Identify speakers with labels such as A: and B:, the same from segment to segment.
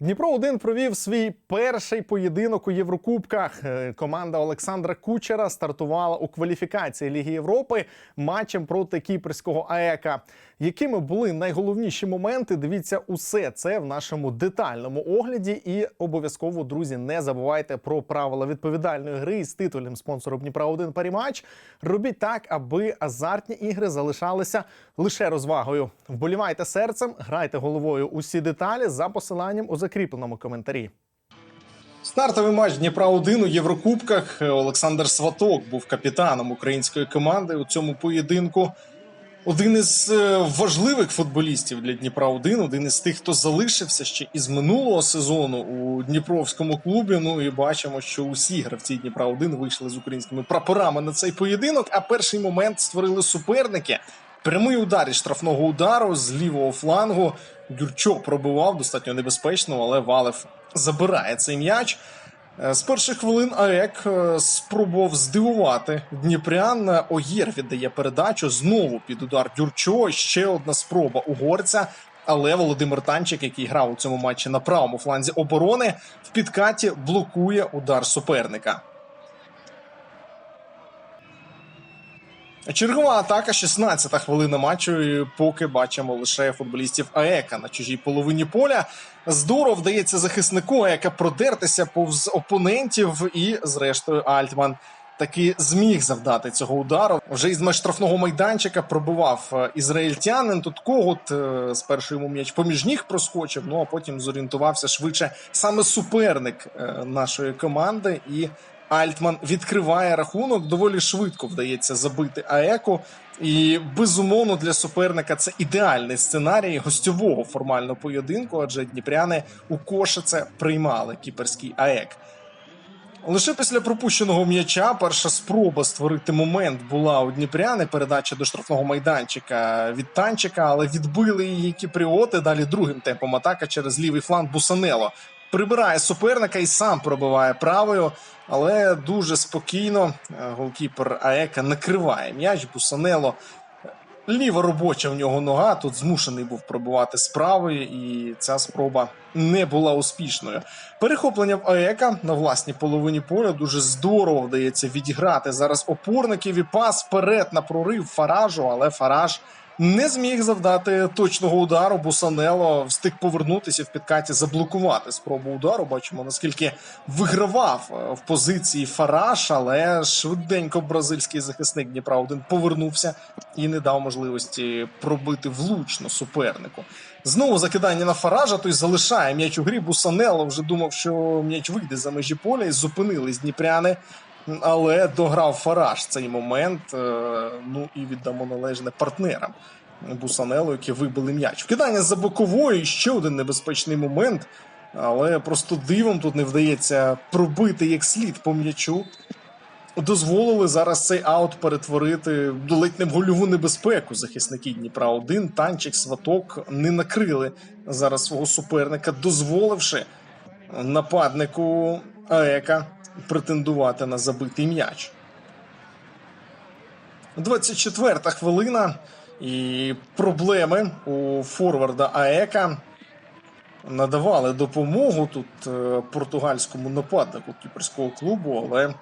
A: Дніпро 1 провів свій перший поєдинок у Єврокубках. Е, Команда Олександра Кучера стартувала у кваліфікації Ліги Європи матчем проти кіпрського АЕКа. Якими були найголовніші моменти? Дивіться усе це в нашому детальному огляді. І обов'язково, друзі, не забувайте про правила відповідальної гри із титульним спонсором Дніпра 1 Паріматч. Робіть так, аби азартні ігри залишалися лише розвагою. Вболівайте серцем, грайте головою усі деталі за посиланням у закріпленому коментарі. Стартовий матч Дніпра 1 у Єврокубках. Олександр Сваток був капітаном української команди у цьому поєдинку. Один із е, важливих футболістів для Дніпра 1 один із тих, хто залишився ще із минулого сезону у Дніпровському клубі. Ну і бачимо, що усі гравці Дніпра 1 вийшли з українськими прапорами на цей поєдинок. А перший момент створили суперники. Прямий удар із штрафного удару з лівого флангу. Гюрчо пробивав достатньо небезпечно, але Валев забирає цей м'яч. Е, З перших хвилин АЕК е, спробував здивувати Дніпрян. Огєр віддає передачу знову під удар Дюрчо. Ще одна спроба угорця. Але Володимир Танчик, який грав у цьому матчі на правому фланзі оборони, в підкаті блокує удар суперника. Чергова атака, 16-та хвилина матчу. і Поки бачимо лише футболістів АЕКа на чужій половині поля. Здорово вдається захиснику АЕКа продертися повз опонентів, і, зрештою, Альтман таки зміг завдати цього удару. Вже із меж штрафного майданчика пробивав е, ізраїльтянин. Тут когут е, спершу йому м'яч поміж ніг проскочив. Ну а потім зорієнтувався швидше саме суперник е, нашої команди і. Альтман відкриває рахунок. Доволі швидко вдається забити АЕКу. І безумовно для суперника це ідеальний сценарій гостьового формального поєдинку, адже дніпряни у Кошице приймали кіперський АЕК. Лише після пропущеного м'яча перша спроба створити момент була у Дніпряни. Передача до штрафного майданчика від танчика, але відбили її кіпріоти. Далі другим темпом атака через лівий фланг Бусанело. Прибирає суперника і сам пробиває правою, але дуже спокійно е, голкіпер Аека накриває м'яч. Бусанело ліва робоча в нього нога. Тут змушений був пробивати з правої, і ця спроба не була успішною. Перехоплення в АЕКа на власній половині поля дуже здорово вдається відіграти зараз опорників і пас вперед на прорив Фаражу, але Фараж. Не зміг завдати точного удару. Бусанело встиг повернутися в підкаті, заблокувати спробу удару. Бачимо наскільки вигравав е, в позиції Фараш, але швиденько бразильський захисник Дніпра 1 повернувся і не дав можливості пробити влучно супернику. Знову закидання на Фаража, той залишає м'яч у грі. Бусанело вже думав, що м'яч вийде за межі поля і зупинились дніпряни. Але дограв Фараж цей момент. е, Ну і віддамо належне партнерам Бусанело, які вибили м'яч. Вкидання за боковою ще один небезпечний момент. Але просто дивом тут не вдається пробити як слід по м'ячу. Дозволили зараз цей аут перетворити в ледь не в гольову небезпеку. Захисники Дніпра 1 танчик, сваток не накрили зараз свого суперника, дозволивши нападнику АЕКа претендувати на забитий м'яч. 24-та хвилина. І проблеми у форварда АЕКа надавали допомогу тут е, португальському нападнику кіперського клубу, але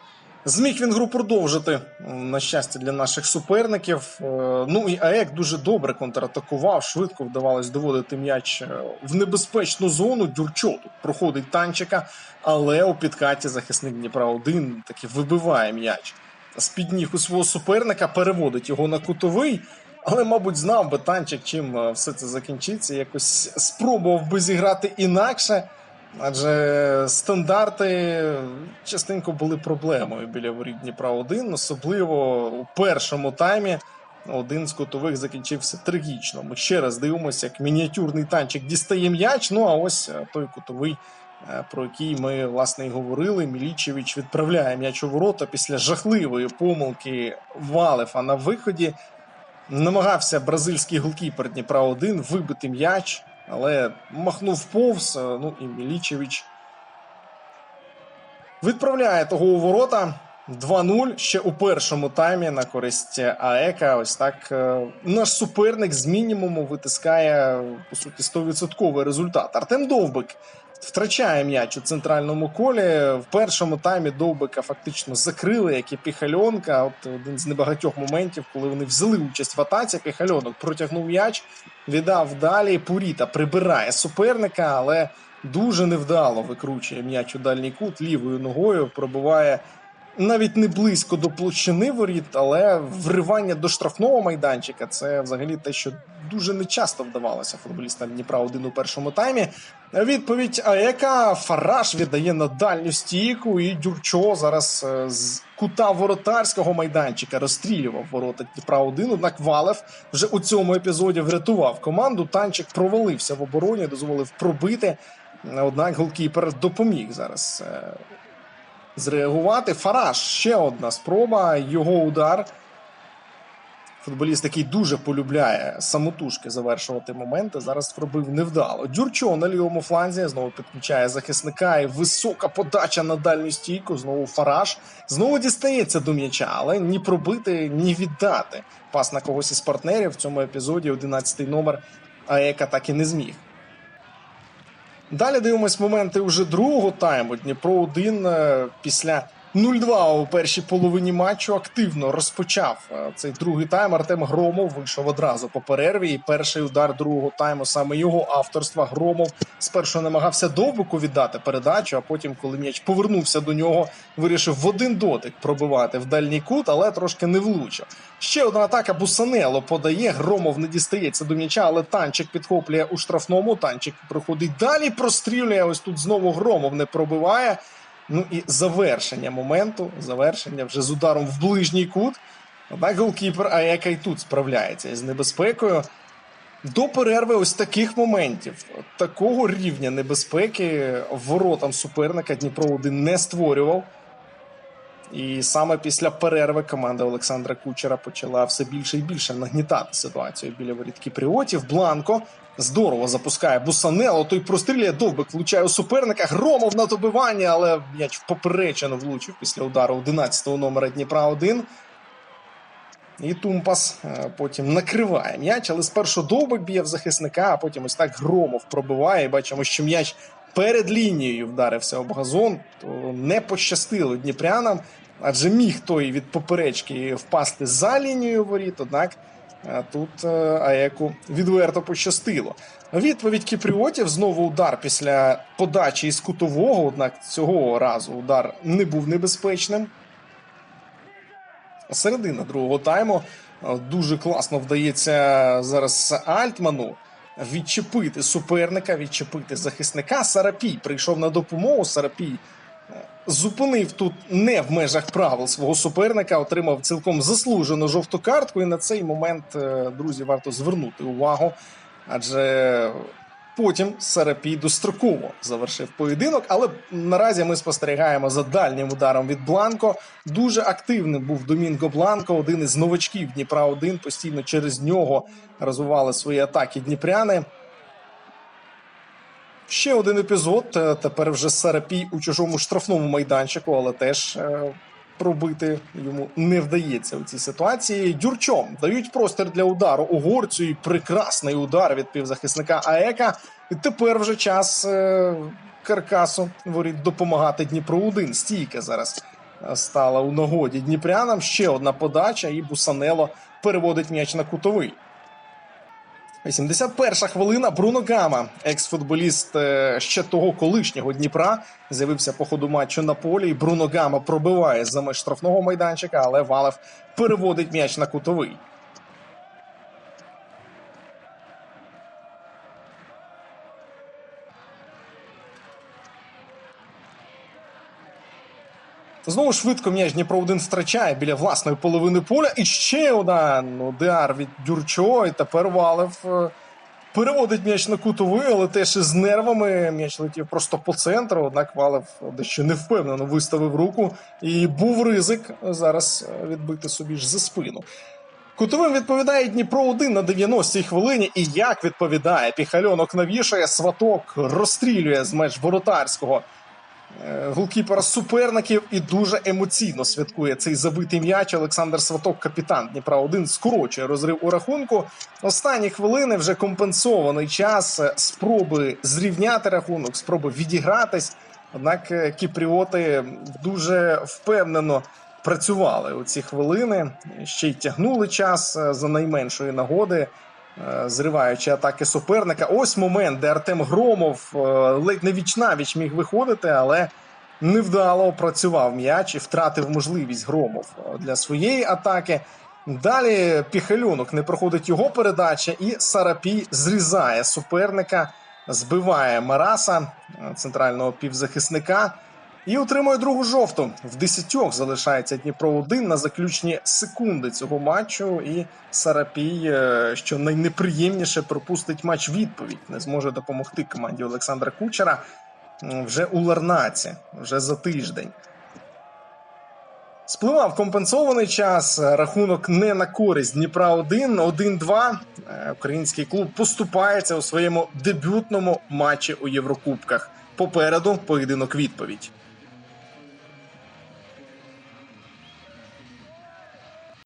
A: зміг він гру продовжити. На щастя, для наших суперників. Е, Ну і АЕК дуже добре контратакував, швидко вдавалось доводити м'яч е, в небезпечну зону. Дюрчо тут проходить танчика, але у підкаті захисник Дніпра 1 таки вибиває м'яч. З-під ніг у свого суперника переводить його на кутовий. Але, мабуть, знав би танчик, чим е, все це закінчиться. Якось спробував би зіграти інакше. Адже стандарти частенько були проблемою біля воріт Дніпра 1 особливо у першому таймі. Один з кутових закінчився трагічно. Ми ще раз дивимося, як мініатюрний танчик дістає м'яч. Ну а ось е, той кутовий, е, про який ми власне і говорили. Мілічевич відправляє м'яч у ворота після жахливої помилки Валефа на виході. Намагався бразильський голкіпер Дніпра 1 вибити м'яч, але махнув повз. е, Ну і Мілічевич відправляє того у ворота. 2-0 ще у першому таймі на користь АЕКа. Ось так е, наш суперник з мінімуму витискає по суті 100% результат. Артем Довбик втрачає м'яч у центральному колі. В першому таймі Довбика фактично закрили, як і Піхальонка. От один з небагатьох моментів, коли вони взяли участь в атаці. Піхальонок протягнув м'яч, віддав далі. Пуріта прибирає суперника, але дуже невдало викручує м'яч у дальній кут лівою ногою. Пробиває навіть не близько до площини воріт, але вривання до штрафного майданчика це взагалі те, що дуже нечасто вдавалося футболістам Дніпра один у першому таймі. Відповідь АЕКа Фараш віддає на дальню стійку, і Дюрчо зараз е, з кута воротарського майданчика розстрілював ворота Дніпра 1 Однак Валев вже у цьому епізоді врятував команду. Танчик провалився в обороні, дозволив пробити. Однак голкіпер допоміг зараз е, зреагувати. Фараш ще одна спроба. Його удар. Футболіст, який дуже полюбляє самотужки завершувати моменти, зараз пробив невдало. Дюрчо на лівому фланзі знову підключає захисника і висока подача на дальню стійку. Знову Фараш. Знову дістається до м'яча, але ні пробити, ні віддати. Пас на когось із партнерів в цьому епізоді 11-й номер АЕКа так і не зміг. Далі дивимось моменти вже другого тайму. Дніпро 1 е, після 0-2 у першій половині матчу активно розпочав е, цей другий тайм. Артем Громов вийшов одразу по перерві. І перший удар другого тайму саме його авторства. Громов спершу намагався довбику віддати передачу, а потім, коли м'яч повернувся до нього, вирішив в один дотик пробивати в дальній кут, але трошки не влучив. Ще одна атака Бусанело подає. Громов не дістається до м'яча, але танчик підхоплює у штрафному. Танчик проходить далі. Прострілює. Ось тут знову Громов не пробиває. Ну і завершення моменту, завершення вже з ударом в ближній кут. Однак голкіпер Аека і тут справляється із небезпекою. До перерви ось таких моментів, такого рівня небезпеки воротам суперника Дніпро 1 не створював. І саме після перерви команда Олександра Кучера почала все більше і більше нагнітати ситуацію біля воріт Кіпріотів. Бланко здорово запускає Бусанело. Той прострілює довбик, влучає у суперника. Громов на добивання, але м'яч в поперечину влучив після удару 11-го номера Дніпра 1. І Тумпас е, потім накриває м'яч, але спершу довбик б'є в захисника, а потім ось так Громов пробиває. І бачимо, що м'яч перед лінією вдарився об газон. То не пощастило дніпрянам, адже міг той від поперечки впасти за лінією воріт. Однак е, тут е, Аеку відверто пощастило. Відповідь Кіпріотів знову удар після подачі із кутового. Однак цього разу удар не був небезпечним. Середина другого тайму е, дуже класно вдається зараз Альтману відчепити суперника, відчепити захисника. Сарапій прийшов на допомогу. Сарапій е, зупинив тут не в межах правил свого суперника, отримав цілком заслужену жовту картку. І на цей момент, е, друзі, варто звернути увагу, адже потім Сарапій достроково завершив поєдинок. Але наразі ми спостерігаємо за дальнім ударом від Бланко. Дуже активним був Домінго Бланко, один із новачків Дніпра 1 Постійно через нього розвивали свої атаки дніпряни. Ще один епізод. Е, Тепер вже Сарапій у чужому штрафному майданчику, але теж е, пробити йому не вдається у цій ситуації. Дюрчом дають простір для удару угорцю і прекрасний удар від півзахисника АЕКа. І тепер вже час е, каркасу воріт допомагати Дніпро 1 Стійка зараз е, стала у нагоді дніпрянам. Ще одна подача, і Бусанело переводить м'яч на кутовий. 81 хвилина. Бруно Гама, екс-футболіст е, ще того колишнього Дніпра, з'явився по ходу матчу на полі. і Бруно Гама пробиває за меж штрафного майданчика, але Валев переводить м'яч на кутовий. Знову швидко м'яч Дніпро 1 втрачає біля власної половини поля. І ще один удар від Дюрчо. І тепер Валев е, переводить м'яч на кутовий, але теж із нервами. М'яч летів просто по центру. Однак Валев дещо невпевнено виставив руку. І був ризик зараз відбити собі ж за спину. Кутовим відповідає Дніпро 1 на 90-й хвилині. І як відповідає, піхальонок навішає, сваток розстрілює з меж воротарського голкіпера суперників і дуже емоційно святкує цей забитий м'яч. Олександр Сваток, капітан Дніпра 1 скорочує розрив у рахунку. Останні хвилини вже компенсований час е, спроби зрівняти рахунок, спроби відігратись. Однак е, кіпріоти дуже впевнено працювали у ці хвилини, ще й тягнули час е, за найменшої нагоди, е, зриваючи атаки суперника. Ось момент, де Артем Громов е, ледь не віч-навіч міг виходити, але невдало опрацював м'яч і втратив можливість Громов е, для своєї атаки. Далі Піхальонок не проходить його передача, і Сарапій зрізає суперника, збиває Мараса, е, центрального півзахисника. І отримує другу жовту. В десятьох залишається Дніпро 1 на заключні секунди цього матчу. І Сарапій, е, що найнеприємніше, пропустить матч відповідь. Не зможе допомогти команді Олександра Кучера вже у Ларнаці, вже за тиждень. Спливав компенсований час. Рахунок не на користь Дніпра 1 1-2. Е, Український клуб поступається у своєму дебютному матчі у Єврокубках. Попереду поєдинок відповідь.